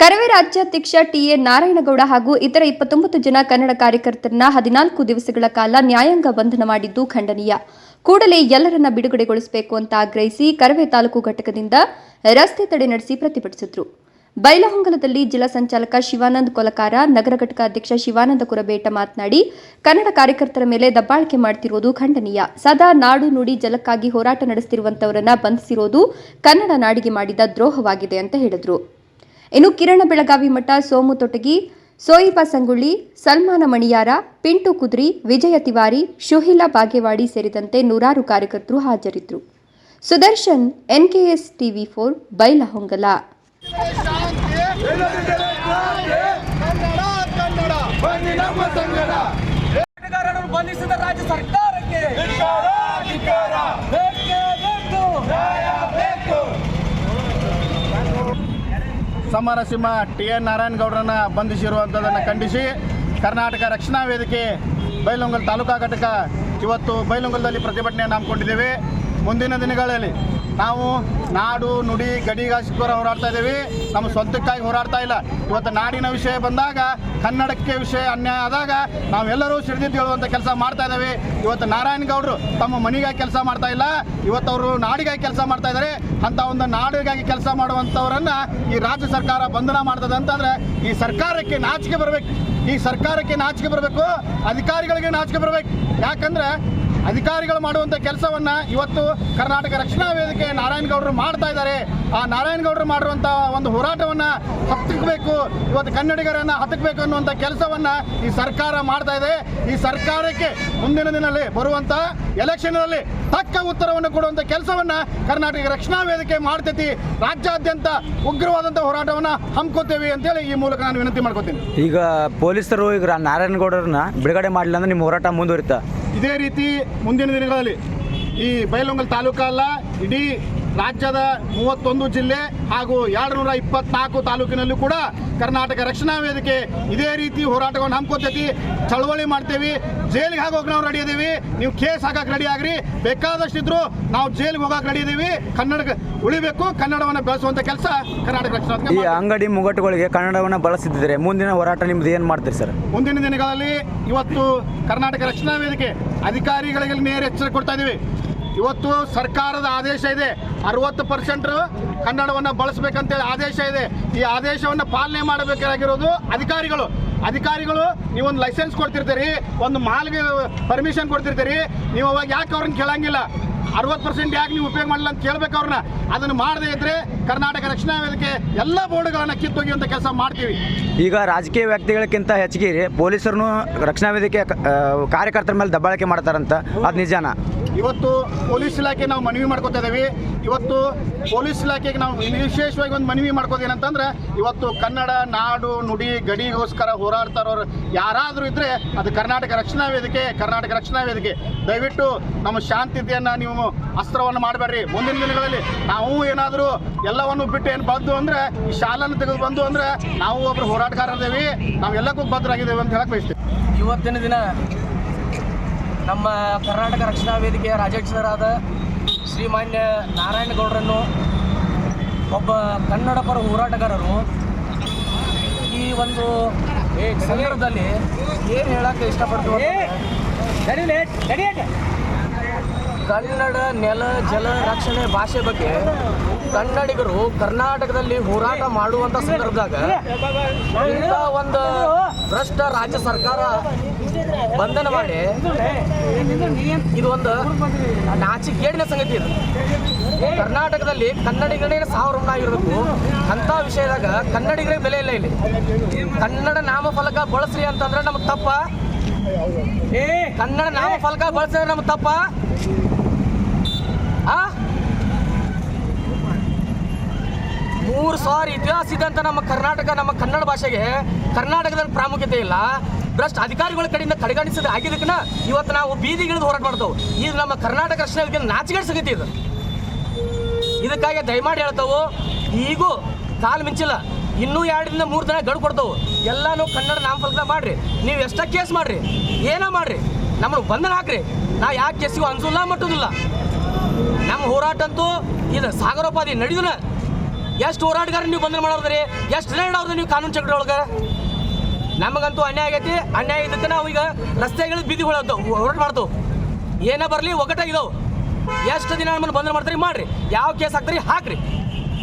ಕರವೇ ರಾಜ್ಯಾಧ್ಯಕ್ಷ ಟಿಎ ನಾರಾಯಣಗೌಡ ಹಾಗೂ ಇತರ ಇಪ್ಪತ್ತೊಂಬತ್ತು ಜನ ಕನ್ನಡ ಕಾರ್ಯಕರ್ತರನ್ನ ಹದಿನಾಲ್ಕು ದಿವಸಗಳ ಕಾಲ ನ್ಯಾಯಾಂಗ ಬಂಧನ ಮಾಡಿದ್ದು ಖಂಡನೀಯ. ಕೂಡಲೇ ಎಲ್ಲರನ್ನ ಬಿಡುಗಡೆಗೊಳಿಸಬೇಕು ಅಂತ ಆಗ್ರಹಿಸಿ ಕರವೇ ತಾಲೂಕು ಘಟಕದಿಂದ ರಸ್ತೆ ತಡೆ ನಡೆಸಿ ಪ್ರತಿಭಟಿಸಿದ್ರು. ಬೈಲಹೊಂಗಲದಲ್ಲಿ ಜಿಲ್ಲಾ ಸಂಚಾಲಕ ಶಿವಾನಂದ ಕೊಲಕಾರ, ನಗರ ಘಟಕ ಅಧ್ಯಕ್ಷ ಶಿವಾನಂದ ಕುರಬೇಟ ಮಾತನಾಡಿ, ಕನ್ನಡ ಕಾರ್ಯಕರ್ತರ ಮೇಲೆ ದಬ್ಬಾಳಿಕೆ ಮಾಡ್ತಿರೋದು ಖಂಡನೀಯ. ಸದಾ ನಾಡು ನುಡಿ ಜಲಕ್ಕಾಗಿ ಹೋರಾಟ ನಡೆಸುತ್ತಿರುವಂತವರನ್ನ ಬಂಧಿಸಿರುವುದು ಕನ್ನಡ ನಾಡಿಗೆ ಮಾಡಿದ ದ್ರೋಹವಾಗಿದೆ ಅಂತ ಹೇಳಿದ್ರು. ಇನ್ನು ಕಿರಣ ಬೆಳಗಾವಿ ಮಠ, ಸೋಮು ತೊಟಗಿ, ಸೋಯಿಬಾ ಸಂಗುಳ್ಳಿ, ಸಲ್ಮಾನ ಮಣಿಯಾರ, ಪಿಂಟು ಕುದ್ರಿ, ವಿಜಯ ತಿವಾರಿ, ಶುಹಿಲಾ ಬಾಗೇವಾಡಿ ಸೇರಿದಂತೆ ನೂರಾರು ಕಾರ್ಯಕರ್ತರು ಹಾಜರಿದ್ದರು. Sudarshan, NKS TV four, Bailhongal. ಬಂಧಿಸಿದ ಸಮರಸಿಂಹ ಟಿ ಎನ್ ನಾರಾಯಣಗೌಡರನ್ನ ಬಂಧಿಸಿರುವಂಥದ್ದನ್ನು ಖಂಡಿಸಿ ಕರ್ನಾಟಕ ರಕ್ಷಣಾ ವೇದಿಕೆ ಬೈಲೊಂಗಲ್ ತಾಲೂಕಾ ಘಟಕ. ಇವತ್ತು ಬೈಲೊಂಗಲದಲ್ಲಿ ಪ್ರತಿಭಟನೆಯನ್ನು ಹಮ್ಮಿಕೊಂಡಿದ್ದೇವೆ. ಮುಂದಿನ ದಿನಗಳಲ್ಲಿ ನಾವು ನಾಡು, ನುಡಿ ಗಡಿಗಾಸಿಕೋರ ಹೋರಾಡ್ತಾ ಇದ್ದೀವಿ. ನಮ್ಮ ಸ್ವಂತಕ್ಕಾಗಿ ಹೋರಾಡ್ತಾ ಇಲ್ಲ. ಇವತ್ತು ನಾಡಿನ ವಿಷಯ ಬಂದಾಗ, ಕನ್ನಡಕ್ಕೆ ವಿಷಯ ಅನ್ಯಾಯ ಆದಾಗ ನಾವೆಲ್ಲರೂ ಸಿಡಿದಿದ್ದು ಹೇಳುವಂಥ ಕೆಲಸ ಮಾಡ್ತಾ ಇದ್ದೀವಿ. ಇವತ್ತು ನಾರಾಯಣಗೌಡರು ತಮ್ಮ ಮನೆಗಾಗಿ ಕೆಲಸ ಮಾಡ್ತಾ ಇಲ್ಲ. ಇವತ್ತು ಅವರು ನಾಡಿಗಾಗಿ ಕೆಲಸ ಮಾಡ್ತಾ ಇದ್ದಾರೆ. ಅಂತ ಒಂದು ನಾಡಿಗಾಗಿ ಕೆಲಸ ಮಾಡುವಂಥವರನ್ನು ಈ ರಾಜ್ಯ ಸರ್ಕಾರ ಬಂಧನ ಮಾಡ್ತದೆ ಅಂತಂದ್ರೆ ಈ ಸರ್ಕಾರಕ್ಕೆ ನಾಚಿಕೆ ಬರಬೇಕು. ಈ ಸರ್ಕಾರಕ್ಕೆ ನಾಚಿಕೆ ಬರಬೇಕು. ಅಧಿಕಾರಿಗಳಿಗೆ ನಾಚಿಕೆ ಬರಬೇಕು. ಯಾಕಂದ್ರೆ ಅಧಿಕಾರಿಗಳು ಮಾಡುವಂಥ ಕೆಲಸವನ್ನ ಇವತ್ತು ಕರ್ನಾಟಕ ರಕ್ಷಣಾ ವೇದಿಕೆ ನಾರಾಯಣಗೌಡರು ಮಾಡ್ತಾ ಇದ್ದಾರೆ. ಆ ನಾರಾಯಣಗೌಡರು ಮಾಡಿರುವಂಥ ಒಂದು ಹೋರಾಟವನ್ನ ಹತ್ತಿಕ್ಬೇಕು, ಇವತ್ತು ಕನ್ನಡಿಗರನ್ನು ಹತ್ತಿಕ್ಬೇಕು ಅನ್ನುವಂಥ ಕೆಲಸವನ್ನ ಈ ಸರ್ಕಾರ ಮಾಡ್ತಾ ಇದೆ. ಈ ಸರ್ಕಾರಕ್ಕೆ ಮುಂದಿನ ದಿನದಲ್ಲಿ ಬರುವಂತ ಎಲೆಕ್ಷನ್ನಲ್ಲಿ ತಕ್ಕ ಉತ್ತರವನ್ನು ಕೊಡುವಂಥ ಕೆಲಸವನ್ನ ಕರ್ನಾಟಕ ರಕ್ಷಣಾ ವೇದಿಕೆ ಮಾಡ್ತೈತಿ. ರಾಜ್ಯಾದ್ಯಂತ ಉಗ್ರವಾದಂಥ ಹೋರಾಟವನ್ನ ಹಮ್ಕೋತೇವೆ ಅಂತೇಳಿ ಈ ಮೂಲಕ ನಾನು ವಿನಂತಿ ಮಾಡ್ಕೋತೀನಿ. ಈಗ ಪೊಲೀಸರು, ಈಗ ನಾರಾಯಣಗೌಡರನ್ನ ಬಿಡುಗಡೆ ಮಾಡಲಿಲ್ಲ ಅಂದ್ರೆ ನಿಮ್ಮ ಹೋರಾಟ ಮುಂದುವರಿತಾ? ಇದೇ ರೀತಿ ಮುಂದಿನ ದಿನಗಳಲ್ಲಿ ಈ ಬೈಲೊಂಗಲ್ ತಾಲೂಕಲ್ಲ ಇಡೀ ರಾಜ್ಯದ ಮೂವತ್ತೊಂದು ಜಿಲ್ಲೆ ಹಾಗೂ ಎರಡು ನೂರ ಇಪ್ಪತ್ನಾಲ್ಕು ತಾಲೂಕಿನಲ್ಲೂ ಕೂಡ ಕರ್ನಾಟಕ ರಕ್ಷಣಾ ವೇದಿಕೆ ಇದೇ ರೀತಿ ಹೋರಾಟವನ್ನು ಹಮ್ಮಿಕೊತೈತಿ. ಚಳವಳಿ ಮಾಡ್ತೇವೆ. ಜೈಲಿಗೆ ಹಾಕೋಕೆ ನಾವು ರೆಡಿ ಇದ್ದೀವಿ ನೀವು ಕೇಸ್ ಹಾಕಕ್ಕೆ ರೆಡಿ ಆಗ್ರಿ. ಬೇಕಾದಷ್ಟಿದ್ರು ನಾವು ಜೈಲಿಗೆ ಹೋಗಕ್ಕೆ ರೆಡಿ ಇದ್ದೀವಿ ಕನ್ನಡ ಉಳಿಬೇಕು. ಕನ್ನಡವನ್ನು ಬೆಳೆಸುವಂಥ ಕೆಲಸ ಕರ್ನಾಟಕ ರಕ್ಷಣಾ ಈ ಅಂಗಡಿ ಮುಗಟ್ಟುಗಳಿಗೆ ಕನ್ನಡವನ್ನು ಬಳಸಿದ್ದರೆ ಮುಂದಿನ ಹೋರಾಟ ನಿಮ್ದು ಏನು ಮಾಡ್ತೀರಿ ಸರ್? ಮುಂದಿನ ದಿನಗಳಲ್ಲಿ ಇವತ್ತು ಕರ್ನಾಟಕ ರಕ್ಷಣಾ ವೇದಿಕೆ ಅಧಿಕಾರಿಗಳಿಗೆ ನೇರ ಎಚ್ಚರಿಕೆ ಕೊಡ್ತಾ ಇದ್ದೀವಿ ಇವತ್ತು ಸರ್ಕಾರದ ಆದೇಶ ಇದೆ. ಅರವತ್ತು ಪರ್ಸೆಂಟ್ ಕನ್ನಡವನ್ನು ಬಳಸಬೇಕಂತೇಳಿ ಆದೇಶ ಇದೆ. ಈ ಆದೇಶವನ್ನು ಪಾಲನೆ ಮಾಡಬೇಕಾಗಿರೋದು ಅಧಿಕಾರಿಗಳು. ಅಧಿಕಾರಿಗಳು, ನೀವೊಂದು ಲೈಸೆನ್ಸ್ ಕೊಡ್ತಿರ್ತೀರಿ, ಒಂದು ಮಾಲ್ಗೆ ಪರ್ಮಿಷನ್ ಕೊಡ್ತಿರ್ತೀರಿ, ನೀವು ಅವಾಗ ಯಾಕೆ ಅವ್ರನ್ನ ಕೇಳಂಗಿಲ್ಲ? ಅರವತ್ತು ಪರ್ಸೆಂಟ್ ಯಾಕೆ ನೀವು ಉಪಯೋಗ ಮಾಡಲಿಲ್ಲ ಅಂತ ಕೇಳಬೇಕು ಅವ್ರನ್ನ. ಅದನ್ನು ಮಾಡದೇ ಇದ್ರೆ ಕರ್ನಾಟಕ ರಕ್ಷಣಾ ವೇದಿಕೆ ಎಲ್ಲ ಬೋರ್ಡ್ಗಳನ್ನು ಕಿತ್ತೊಗೆಯುವಂಥ ಕೆಲಸ ಮಾಡ್ತೀವಿ. ಈಗ ರಾಜಕೀಯ ವ್ಯಕ್ತಿಗಳಕ್ಕಿಂತ ಹೆಚ್ಚಿಗೆ ಪೊಲೀಸರನ್ನು ರಕ್ಷಣಾ ವೇದಿಕೆ ಕಾರ್ಯಕರ್ತರ ಮೇಲೆ ದಬ್ಬಾಳಿಕೆ ಮಾಡ್ತಾರಂತ. ಅದು ನಿಜಾನ? ಇವತ್ತು ಪೊಲೀಸ್ ಇಲಾಖೆ ನಾವು ಮನವಿ ಮಾಡ್ಕೋತಾ ಇದ್ದೀವಿ. ಇವತ್ತು ಪೊಲೀಸ್ ಇಲಾಖೆಗೆ ನಾವು ವಿಶೇಷವಾಗಿ ಒಂದು ಮನವಿ ಮಾಡ್ಕೋದು ಏನಂತಂದ್ರೆ ಇವತ್ತು ಕನ್ನಡ, ನಾಡು, ನುಡಿ, ಗಡಿಗೋಸ್ಕರ ಹೋರಾಡ್ತಾ ಇರೋರು ಯಾರಾದರೂ ಇದ್ರೆ ಅದು ಕರ್ನಾಟಕ ರಕ್ಷಣಾ ವೇದಿಕೆ, ಕರ್ನಾಟಕ ರಕ್ಷಣಾ ವೇದಿಕೆ. ದಯವಿಟ್ಟು ನಮ್ಮ ಶಾಂತಿತೆಯನ್ನು ನೀವು ಅಸ್ತ್ರವನ್ನು ಮಾಡಬೇಡ್ರಿ. ಮುಂದಿನ ದಿನಗಳಲ್ಲಿ ನಾವು ಏನಾದರೂ ಎಲ್ಲವನ್ನು ಬಿಟ್ಟು ಏನು ಬಂದು ಅಂದ್ರೆ, ಈ ಶಾಲನ್ನು ತೆಗೆದು ಬಂದು ಅಂದ್ರೆ ನಾವು ಒಬ್ರು ಹೋರಾಟಗಾರರಿದ್ದೇವೆ. ನಾವೆಲ್ಲಕ್ಕೂ ಭದ್ರಾಗಿದ್ದೇವೆ ಅಂತ ಹೇಳಕ್ಕೆ ಬಯಸ್ತೀವಿ. ಇವತ್ತಿನ ದಿನ ನಮ್ಮ ಕರ್ನಾಟಕ ರಕ್ಷಣಾ ವೇದಿಕೆಯ ರಾಜ್ಯಾಧ್ಯಕ್ಷರಾದ ಶ್ರೀಮಾನ್ಯ ನಾರಾಯಣಗೌಡರನ್ನು ಒಬ್ಬ ಕನ್ನಡ ಪರ ಹೋರಾಟಗಾರರು ಈ ಒಂದು ಸಂದರ್ಭದಲ್ಲಿ ಏನು ಹೇಳಕ್ಕೆ ಇಷ್ಟಪಡ್ತೀವಿ ಕನ್ನಡ ನೆಲ ಜಲ ರಕ್ಷಣೆ ಭಾಷೆ ಬಗ್ಗೆ ಕನ್ನಡಿಗರು ಕರ್ನಾಟಕದಲ್ಲಿ ಹೋರಾಟ ಮಾಡುವಂಥ ಸಂದರ್ಭದಾಗ ಇಂಥ ಒಂದು ಭ್ರಷ್ಟ ರಾಜ್ಯ ಸರ್ಕಾರ ಬಂಧನ ಮಾಡಿ. ಇದು ಒಂದು ನಾಚಿಕೇಡಿನ ಸಂಗತಿ ಇದು. ಕರ್ನಾಟಕದಲ್ಲಿ ಕನ್ನಡಿಗರೇ ಸಾವಿರ ಆಗಿರಬೇಕು. ಅಂತ ವಿಷಯದಾಗ ಕನ್ನಡಿಗರಿಗೆ ಬೆಲೆ ಇಲ್ಲ ಇಲ್ಲಿ. ಕನ್ನಡ ನಾಮಫಲಕ ಬಳಸ್ರಿ ಅಂತಂದ್ರೆ ನಮ್ಗೆ ತಪ್ಪ. ಕನ್ನಡ ನಾಮಫಲಕ ಬಳಸಿದ್ರೆ ನಮ್ಗೆ ತಪ್ಪ. ಆ? ಮೂರು ಸಾವಿರ ಇತಿಹಾಸ ಇದೆ ಅಂತ ನಮ್ಮ ಕರ್ನಾಟಕ, ನಮ್ಮ ಕನ್ನಡ ಭಾಷೆಗೆ ಕರ್ನಾಟಕದಲ್ಲಿ ಪ್ರಾಮುಖ್ಯತೆ ಇಲ್ಲ. ಭ್ರಷ್ಟ ಅಧಿಕಾರಿಗಳ ಕಡೆಯಿಂದ ಕಡೆಗಣಿಸಿದ ಆಗಿದ್ದಕ್ಕನ ಇವತ್ತು ನಾವು ಬೀದಿಗಿಳಿದು ಹೋರಾಟ ಮಾಡ್ತೇವೆ. ಇದು ನಮ್ಮ ಕರ್ನಾಟಕ ರಕ್ಷಣೆ ಇದನ್ನು ನಾಚಿಕೆಡ ಸಿಗುತ್ತೆ ಇದು. ಇದಕ್ಕಾಗಿ ದಯಮಾಡಿ ಹೇಳ್ತಾವು, ಈಗೂ ಕಾಲು ಮಿಂಚಿಲ್ಲ. ಇನ್ನೂ ಎರಡರಿಂದ ಮೂರು ದಿನ ಗಡು ಕೊಡ್ತಾವು. ಎಲ್ಲಾನು ಕನ್ನಡ ನಾಮಫಲಕ ಮಾಡ್ರಿ. ನೀವು ಎಷ್ಟ ಕೇಸ್ ಮಾಡ್ರಿ. ಏನೋ ಮಾಡ್ರಿ. ನಮ್ಮನ್ನು ಬಂಧನ ಹಾಕ್ರಿ. ನಾವು ಯಾಕೆ ಕೇಸಿಗೂ ಅನ್ಸಲ್ಲ ಮಟ್ಟುದಿಲ್ಲ. ನಮ್ಮ ಹೋರಾಟ ಅಂತೂ ಇದು ಸಾಗರೋಪಾದಿ ನಡೆಯುನ ಎಷ್ಟು ಹೋರಾಟಗಾರ ನೀವು ಬಂಧನ ಮಾಡೋದ್ರಿ? ಎಷ್ಟು ದಿನ ಇಡೋದ್ರಿ ನೀವು ಕಾನೂನು ಚಕ್ರ ಒಳಗೆ ನಮಗಂತೂ ಅನ್ಯಾಯ ಆಗೈತಿ, ಅನ್ಯಾಯ ಇದಕ್ಕೆ ನಾವು ಈಗ ರಸ್ತೆಗಳಿಗೆ ಬೀದಿ ಹೊಳದ್ದು ಹೋರಾಟ ಮಾಡ್ತೇವೆ ಏನೇ ಬರಲಿ ಒಗ್ಗಟ್ಟಾಗಿದಾವೆ ಎಷ್ಟು ದಿನ ನಮ್ಮನ್ನು ಬಂದ್ ಮಾಡ್ತೀರಿ? ಮಾಡ್ರಿ. ಯಾವ ಕೇಸ್ ಹಾಕ್ತೀರಿ? ಹಾಕ್ರಿ.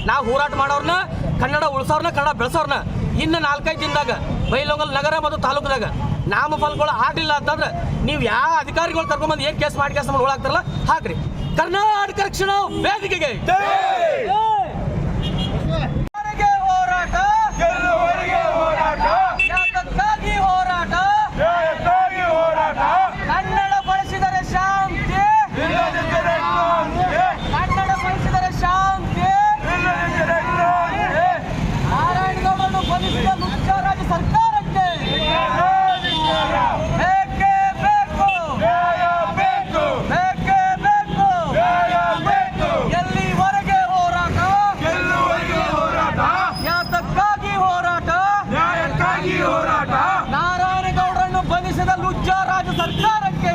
ನಾವು ಹೋರಾಟ ಮಾಡೋರ್ನ, ಕನ್ನಡ ಉಳಿಸೋರ್ನ, ಕನ್ನಡ ಬೆಳೆಸೋರ್ನ, ಇನ್ನು ನಾಲ್ಕೈದು ದಿನದಾಗ ಬೈಲೊಂಗಲ್ ನಗರ ಮತ್ತು ತಾಲೂಕದಾಗ ನಾಮಫಲಗಳು ಆಗಲಿಲ್ಲ ಅಂತಂದ್ರೆ ನೀವು ಯಾವ ಅಧಿಕಾರಿಗಳು ಕರ್ಕೊಂಬಂದು ಏನು ಕೇಸ್ ಮಾಡಿ ಕೇಸ್ ಮಾಡಿ ಒಳಗಾಗ್ತಾರಲ್ಲ ಹಾಕ್ರಿ. ಕರ್ನಾಟಕ ರಕ್ಷಣಾ ವೇದಿಕೆಗೆ ವರೆಗೆ ಹೋರಾಟ ಗೆಲ್ಲುವರೆಗೆ ಹೋರಾಟ ಯಾತಕ್ಕಾಗಿ ಹೋರಾಟ ನ್ಯಾಯಕ್ಕಾಗಿ ಹೋರಾಟ ಕನ್ನಡ ಬಳಸಿದರೆ ಶಾಂತಿ ಇಲ್ಲದಿದ್ದರೆ ಕ್ರಾಂತಿ ಕನ್ನಡ ಬಳಸಿದರೆ ಶಾಂತಿ ಇಲ್ಲದಿದ್ದರೆ ಕ್ರಾಂತಿ ನಾರಾಯಣಗೌಡರನ್ನು ಬಂಧಿಸಿದ ಮುಖ್ಯ ರಾಜ್ಯ ಸರ್ಕಾರಕ್ಕೆ ಬೇಕೇ ಬೇಕು ನ್ಯಾಯ ಬೇಕು ಬೇಕೇ ಬೇಕು ನ್ಯಾಯ ಬೇಕು ಎಲ್ಲಿವರೆಗೆ ಹೋರಾಟ ಗೆಲ್ಲುವರೆಗೆ ಹೋರಾಟ ಯಾತಕ್ಕಾಗಿ ಹೋರಾಟ ನ್ಯಾಯಕ್ಕಾಗಿ ಹೋರಾಟ ನಾರಾಯಣಗೌಡರನ್ನು ಬಂಧಿಸಿದ ಲುಜ್ಜ ರಾಜ್ಯ ಸರ್ಕಾರಕ್ಕೆ.